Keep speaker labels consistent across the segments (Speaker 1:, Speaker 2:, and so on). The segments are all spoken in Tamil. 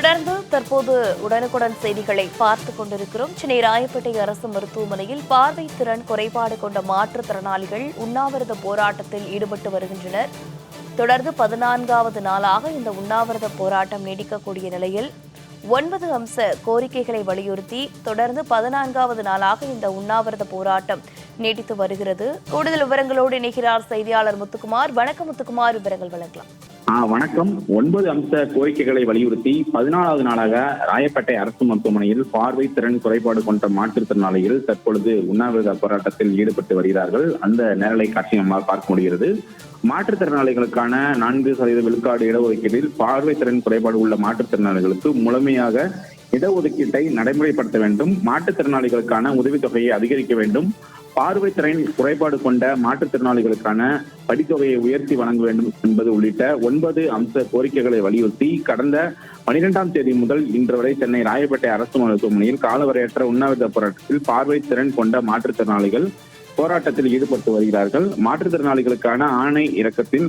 Speaker 1: தொடர்ந்து தற்போது உடனுக்குடன் செய்திகளை பார்த்துக் கொண்டிருக்கிறோம். சென்னை ராயப்பேட்டை அரசு மருத்துவமனையில் பார்வை திறன் குறைபாடு கொண்ட மாற்றுத்திறனாளிகள் உண்ணாவிரத போராட்டத்தில் ஈடுபட்டு வருகின்றனர். தொடர்ந்து பதினான்காவது நாளாக இந்த உண்ணாவிரத போராட்டம் நீடிக்கக்கூடிய நிலையில் ஒன்பது அம்ச கோரிக்கைகளை வலியுறுத்தி தொடர்ந்து பதினான்காவது நாளாக இந்த உண்ணாவிரத போராட்டம் நீடித்து வருகிறது. கூடுதல் விவரங்களோடு இணைகிறார் செய்தியாளர் முத்துக்குமார். வணக்கம் முத்துக்குமார். விவரங்கள் வழங்கலாம்.
Speaker 2: வணக்கம். ஒன்பது அம்ச கோரிக்கைகளை வலியுறுத்தி பதினாலாவது நாளாக ராயப்பேட்டை அரசு மருத்துவமனையில் பார்வை திறன் குறைபாடு கொண்ட மாற்றுத்திறனாளிகள் தற்பொழுது உண்ணாவிரத போராட்டத்தில் ஈடுபட்டு வருகிறார்கள். அந்த நேரலை காட்சி நம்மால் பார்க்க முடிகிறது. மாற்றுத்திறனாளிகளுக்கான நான்கு சதவீத விழுக்காடு இடஒதுக்கீட்டில் பார்வை திறன் குறைபாடு உள்ள மாற்றுத்திறனாளிகளுக்கு முழுமையாக இடஒதுக்கீட்டை நடைமுறைப்படுத்த வேண்டும். மாற்றுத்திறனாளிகளுக்கான உதவித்தொகையை அதிகரிக்க வேண்டும். பார்வை திறன் குறைபாடு கொண்ட மாற்றுத்திறனாளிகளுக்கான படித்தொகையை உயர்த்தி வழங்க வேண்டும் என்பது உள்ளிட்ட ஒன்பது அம்ச கோரிக்கைகளை வலியுறுத்தி கடந்த பனிரெண்டாம் தேதி முதல் இன்று வரை சென்னை ராயப்பேட்டை அரசு மருத்துவமனையில் காலவரையற்ற உண்ணாவிரத போராட்டத்தில் பார்வை திறன் கொண்ட மாற்றுத்திறனாளிகள் போராட்டத்தில் ஈடுபட்டு வருகிறார்கள். மாற்றுத்திறனாளிகளுக்கான ஆணை இறக்கத்தில்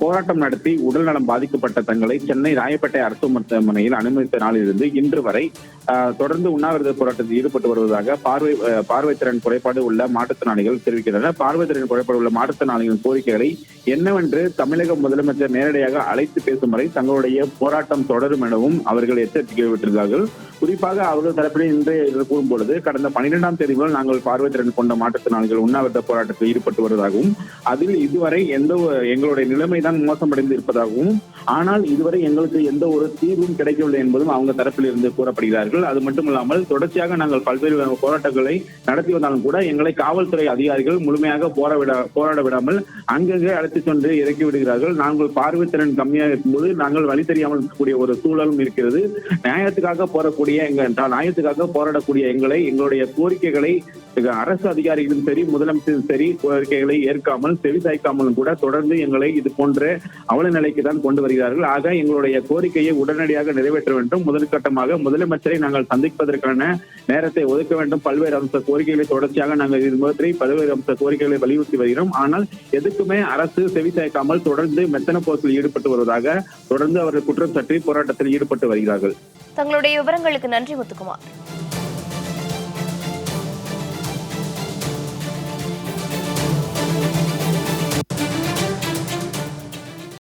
Speaker 2: போராட்டம் நடத்தி உடல்நலம் பாதிக்கப்பட்ட தங்களை சென்னை ராயப்பேட்டை அரசு மருத்துவமனையில் அனுமதித்த நாளிலிருந்து இன்று வரை ஆஹ், தொடர்ந்து உண்ணாவிரத போராட்டத்தில் ஈடுபட்டு வருவதாக பார்வை பார்வை திறன் குறைபாடு உள்ள மாற்றுத்திறனாளிகள் தெரிவிக்கின்றனர். பார்வை திறன் குறைபாடு உள்ள மாற்றுத்திறனாளிகளின் கோரிக்கைகளை என்னவென்று தமிழக முதலமைச்சர் நேரடியாக அழைத்து பேசும் வரை தங்களுடைய போராட்டம் தொடரும் எனவும் அவர்கள் எச்சரிக்கை விட்டிருந்தார்கள் குறிப்பாக அவர்கள் தரப்பில் இன்றைய கூறும் பொழுது கடந்த பனிரெண்டாம் தேதி முதல் நாங்கள் பார்வை திறன் கொண்ட மாற்றுத்திறனாளிகள் உண்ணாவிரத போராட்டத்தில் ஈடுபட்டு வருவதாகவும் அதில் இதுவரை எந்த எங்களுடைய நிலைமைதான் மோசமடைந்து இருப்பதாகவும் ஆனால் இதுவரை எங்களுக்கு எந்த ஒரு தீர்வும் கிடைக்கவில்லை என்பதும் அவங்க தரப்பில் இருந்து கூறப்படுகிறார்கள். அது மட்டுமில்லாமல் தொடர்ச்சியாக நாங்கள் பல்வேறு போராட்டங்களை நடத்தி வந்தாலும் கூட எங்களை காவல்துறை அதிகாரிகள் முழுமையாக போராட போராட விடாமல் அங்கங்கே அழைத்து சென்று இறக்கி விடுகிறார்கள். நாங்கள் பார்வைத்திறன் கம்மியாக இருக்கும்போது நாங்கள் வழி தெரியாமல் இருக்கக்கூடிய ஒரு சூழலும் இருக்கிறது. நியாயத்துக்காக போறக்கூடிய எங்க நியாயத்துக்காக போராடக்கூடிய எங்களை எங்களுடைய கோரிக்கைகளை அரசு அதிகாரிகளும் சரி முதலமைச்சரும் சரி கோரிக்கைகளை ஏற்காமல் செவிசாய்க்காமலும் கூட தொடர்ந்து எங்களை இது போன்ற அவல நிலைக்கு தான் கொண்டு வருகிறார்கள். ஆக எங்களுடைய கோரிக்கையை உடனடியாக நிறைவேற்ற வேண்டும். முதற்கட்டமாக முதலமைச்சரை நாங்கள் சந்திப்பதற்கான நேரத்தை ஒதுக்க வேண்டும். பல்வேறு அம்ச கோரிக்கைகளை தொடர்ச்சியாக நாங்கள் இது மாதிரி பல்வேறு அம்ச கோரிக்கைகளை வலியுறுத்தி வருகிறோம். ஆனால் எதுக்குமே அரசு செவிசாய்க்காமல் தொடர்ந்து மெத்தன போக்கில் ஈடுபட்டு வருவதாக தொடர்ந்து அவர்கள் குற்றம் சற்றி போராட்டத்தில் ஈடுபட்டு வருகிறார்கள்.
Speaker 1: தங்களுடைய விவரங்களுக்கு நன்றி முத்துக்குமார்.